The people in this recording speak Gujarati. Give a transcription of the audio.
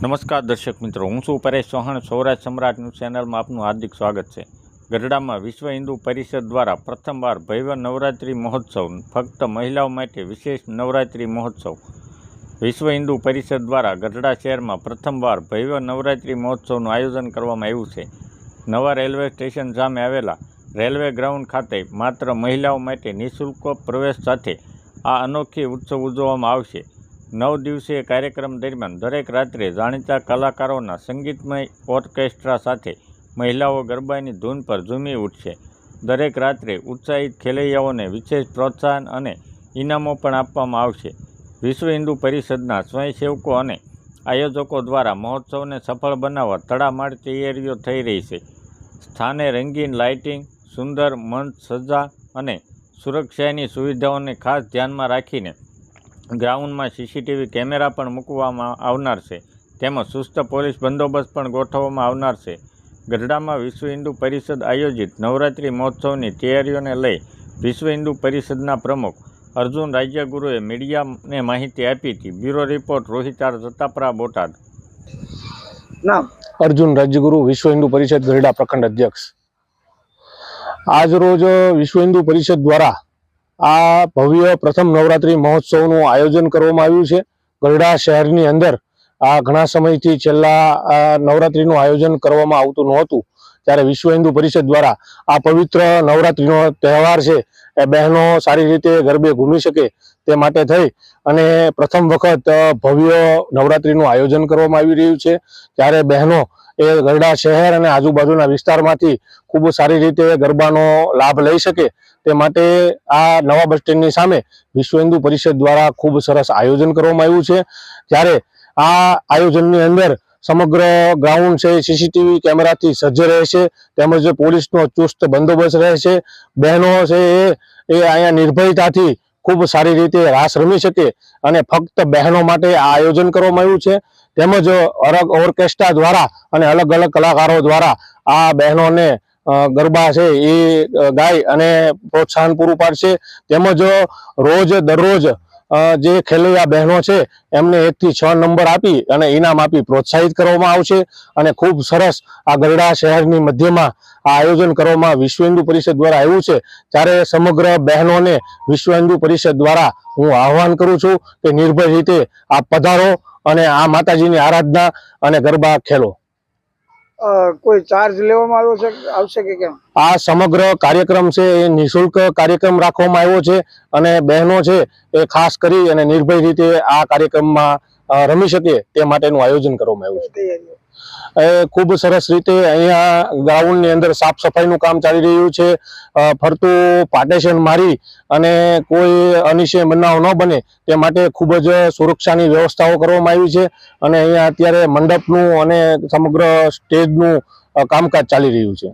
નમસ્કાર દર્શક મિત્રો, હું છું પરેશ ચૌહાણ. સૌરાષ્ટ્ર સમ્રાટ ન્યૂઝ ચેનલમાં આપનું હાર્દિક સ્વાગત છે. ગઢડામાં વિશ્વ હિન્દુ પરિષદ દ્વારા પ્રથમવાર ભવ્ય નવરાત્રિ મહોત્સવ, ફક્ત મહિલાઓ માટે વિશેષ નવરાત્રિ મહોત્સવ. વિશ્વ હિન્દુ પરિષદ દ્વારા ગઢડા શહેરમાં પ્રથમવાર ભવ્ય નવરાત્રિ મહોત્સવનું આયોજન કરવામાં આવ્યું છે. નવા રેલવે સ્ટેશન સામે આવેલા રેલવે ગ્રાઉન્ડ ખાતે માત્ર મહિલાઓ માટે નિઃશુલ્ક પ્રવેશ સાથે આ અનોખી ઉત્સવ ઉજવવામાં આવશે. નવ દિવસીય કાર્યક્રમ દરમિયાન દરેક રાત્રે જાણીતા કલાકારોના સંગીતમય ઓર્કેસ્ટ્રા સાથે મહિલાઓ ગરબાની ધૂન પર ઝૂમી ઉઠશે. દરેક રાત્રે ઉત્સાહિત ખેલૈયાઓને વિશેષ પ્રોત્સાહન અને ઇનામો પણ આપવામાં આવશે. વિશ્વ હિન્દુ પરિષદના સ્વયંસેવકો અને આયોજકો દ્વારા મહોત્સવને સફળ બનાવવા તડામાર તૈયારીઓ થઈ રહી છે. સ્થાને રંગીન લાઇટિંગ, સુંદર મંચ સજા અને સુરક્ષાની સુવિધાઓને ખાસ ધ્યાનમાં રાખીને ગ્રાઉન્ડમાં સીસીટીવી કેમેરા પણ મૂકવામાં આવનાર છે. તેમજ સુસ્ત પોલીસ બંદોબસ્ત પણ ગોઠવવામાં આવનાર છે. ગઢડામાં વિશ્વ હિન્દુ પરિષદ આયોજિત નવરાત્રિ મહોત્સવની તૈયારીઓને લઈ વિશ્વ હિન્દુ પરિષદના પ્રમુખ અર્જુન રાજ્યગુરુએ મીડિયાને માહિતી આપી હતી. બ્યુરો રિપોર્ટ રોહિતાર જતાપરા બોટાદ. નામ? અર્જુન રાજ્યગુરુ વિશ્વ હિન્દુ પરિષદ ગરડા પ્રખંડ અધ્યક્ષ. આજ રોજ વિશ્વ હિન્દુ પરિષદ દ્વારા આ ભવ્ય પ્રથમ નવરાત્રી મહોત્સવનું આયોજન કરવામાં આવ્યું છે. ગરડા શહેરની અંદર આ ઘણા સમયથી છેલ્લા નવરાત્રીનું આયોજન કરવામાં આવતું નહોતું. ત્યારે વિશ્વ હિન્દુ પરિષદ દ્વારા આ પવિત્ર નવરાત્રીનો તહેવાર છે એ બહેનો સારી રીતે ગરબે ઘૂમી શકે તે માટે થઈ અને પ્રથમ વખત ભવ્ય નવરાત્રીનું આયોજન કરવામાં આવી રહ્યું છે. ત્યારે બહેનો એ ગરડા શહેર અને આજુબાજુના વિસ્તારમાંથી ખૂબ સારી રીતે ગરબાનો લાભ લઈ શકે તે માટે આ નવા બસ સ્ટેન્ડની સામે વિશ્વ હિન્દુ પરિષદ દ્વારા ખૂબ સરસ આયોજન કરવામાં આવ્યું છે. ત્યારે આ આયોજનની અંદર સમગ્ર ગ્રાઉન્ડ છે, સીસીટીવી કેમેરાથી સજ્જ રહેશે, તેમજ પોલીસનો ચુસ્ત બંદોબસ્ત રહેશે. બહેનો છે એ અહીંયા નિર્ભયતાથી ખૂબ સારી રીતે રાસ રમી શકે અને ફક્ત બહેનો માટે આ આયોજન કરવામાં આવ્યું છે. તેમજ ઓર્કેસ્ટ્રા દ્વારા અને અલગ અલગ કલાકારો દ્વારા આ બહેનોને ગરબા છે એ ગાય અને પ્રોત્સાહન પૂરું પાડશે. તેમજ રોજ દરરોજ જે ખેલૈયા બહેનો છે એમને એકથી છ નંબર આપી અને ઇનામ આપી પ્રોત્સાહિત કરવામાં આવશે અને ખૂબ સરસ આ ગરડા શહેરની મધ્યમાં આ આયોજન કરવામાં વિશ્વ હિન્દુ પરિષદ દ્વારા આવ્યું છે. ત્યારે સમગ્ર બહેનોને વિશ્વ હિન્દુ પરિષદ દ્વારા હું આહવાન કરું છું કે નિર્ભય રીતે આ પધારો અને આ માતાજીની આરાધના અને ગરબા ખેલો. કોઈ ચાર્જ લેવામાં આવ્યો છે આવશે કે કેમ? આ સમગ્ર કાર્યક્રમ છે એ નિઃશુલ્ક કાર્યક્રમ રાખવામાં આવ્યો છે અને બહેનો છે એ ખાસ કરી અને નિર્ભય રીતે આ કાર્યક્રમમાં રમી શકે તે માટેનું આયોજન કરવામાં આવ્યું છે. એ ખૂબ સરસ રીતે અહીંયા ગ્રાઉન્ડની અંદર સાફ સફાઈનું કામ ચાલી રહ્યું છે. ફરતું પાર્ટેશન મારી અને કોઈ અનિશ્ચય બનાવ ન બને તે માટે ખૂબ જ સુરક્ષાની વ્યવસ્થાઓ કરવામાં આવી છે અને અહીંયા અત્યારે મંડપનું અને સમગ્ર સ્ટેજનું કામકાજ ચાલી રહ્યું છે.